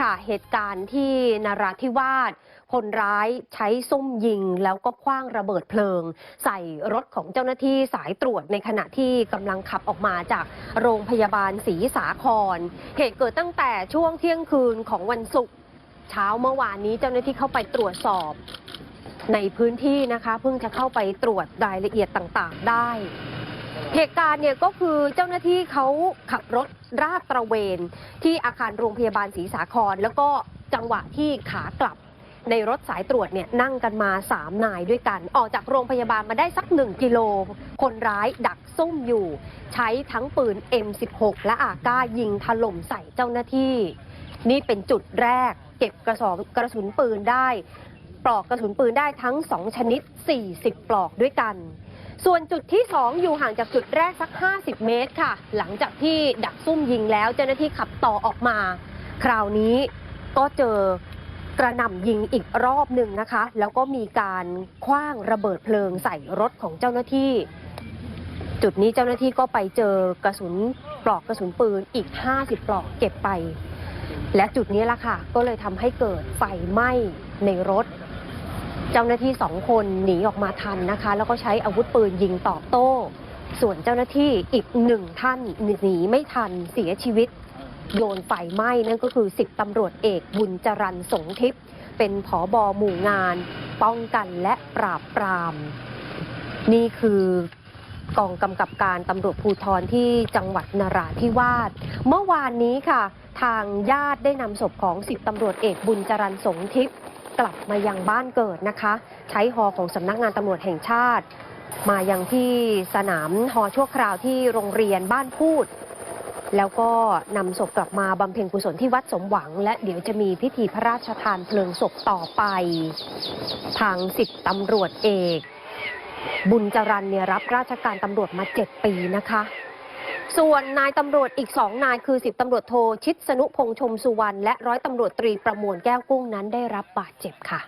ค่ะเหตุการณ์ที่นราธิวาสคนร้ายใช้ส้มยิง แล้วก็คว้างระเบิดเพลิง ใส่รถของเจ้าหน้าที่สายตรวจในขณะที่กำลังขับออกมาจากโรงพยาบาลศรีสาคร เหตุเกิดตั้งแต่ช่วงเที่ยงคืนของวันศุกร์เช้าเมื่อวานนี้เจ้าหน้าที่เข้าไปตรวจสอบ ในพื้นที่นะคะ เพิ่งจะเข้าไปตรวจรายละเอียดต่างๆ ได้ เหตุการณ์เนี่ยก็คือเจ้าหน้าที่เขาขับรถราดตระเวน ที่อาคารโรงพยาบาลศรีสาคร แล้วก็จังหวะที่ขากลับในรถสายตรวจเนี่ยนั่งกันมา 3 นายด้วยกัน ออกจากโรงพยาบาลมาได้สัก 1 กิโล คนร้ายดักซุ่มอยู่ ใช้ทั้งปืน M16 และอาก้ายิงถล่มใส่เจ้าหน้าที่ นี่เป็นจุดแรก เก็บกระสอบกระสุนปืนได้ ปลอกกระสุนปืนได้ทั้ง 2 ชนิด 40 ปลอกด้วยกัน ส่วนจุดที่ 2 อยู่ห่างจากจุดแรกสัก 50 เมตรค่ะ หลังจากที่ดักซุ่มยิงแล้วเจ้าหน้าที่ขับต่อออกมา คราวนี้ก็เจอกระหน่ำยิงอีกรอบหนึ่งนะคะ แล้วก็มีการคว้างระเบิดเพลิงใส่รถของเจ้าหน้าที่ จุดนี้เจ้าหน้าที่ก็ไปเจอกระสุนปลอกกระสุนปืนอีก 50 ปลอกเก็บไป และจุดนี้ล่ะค่ะ ก็เลยทำให้เกิดไฟไหม้ในรถ เจ้าหน้าที่สองคนหนีออกมาทันนะคะ แล้วก็ใช้อาวุธปืนยิงตอบโต้ ส่วนเจ้าหน้าที่อีกหนึ่งท่านหนีไม่ทันเสียชีวิต โยนไฟไหม้นั่นก็คือสิบตำรวจเอกบุญจรันสงทิพย์เป็นผอบอหมู่งาน ป้องกันและปราบปราม นี่คือกองกำกับการตำรวจภูธรที่จังหวัดนราธิวาสเมื่อวานนี้ค่ะ ทางญาติได้นำศพของสิบตำรวจเอกบุญจรันสงทิพย์ กลับมายังบ้านเกิดนะคะ ใช้ฮอของสำนักงานตำรวจแห่งชาติ มายังที่สนามฮอชั่วคราวที่โรงเรียนบ้านพูด แล้วก็นำศพกลับมาบำเพ็ญกุศลที่วัดสมหวัง และเดี๋ยวจะมีพิธีพระราชทานเพลิงศพต่อไป ทางสิบตำรวจเอก บุญจรันเนี่ยรับราชการตำรวจมา7ปีนะคะ ส่วนนายตำรวจอีกสองนายคือสิบตำรวจโทชิดสนุพงษ์ชมสุวรรณและร้อยตำรวจตรีประมวลแก้วกุ้งนั้นได้รับบาดเจ็บค่ะ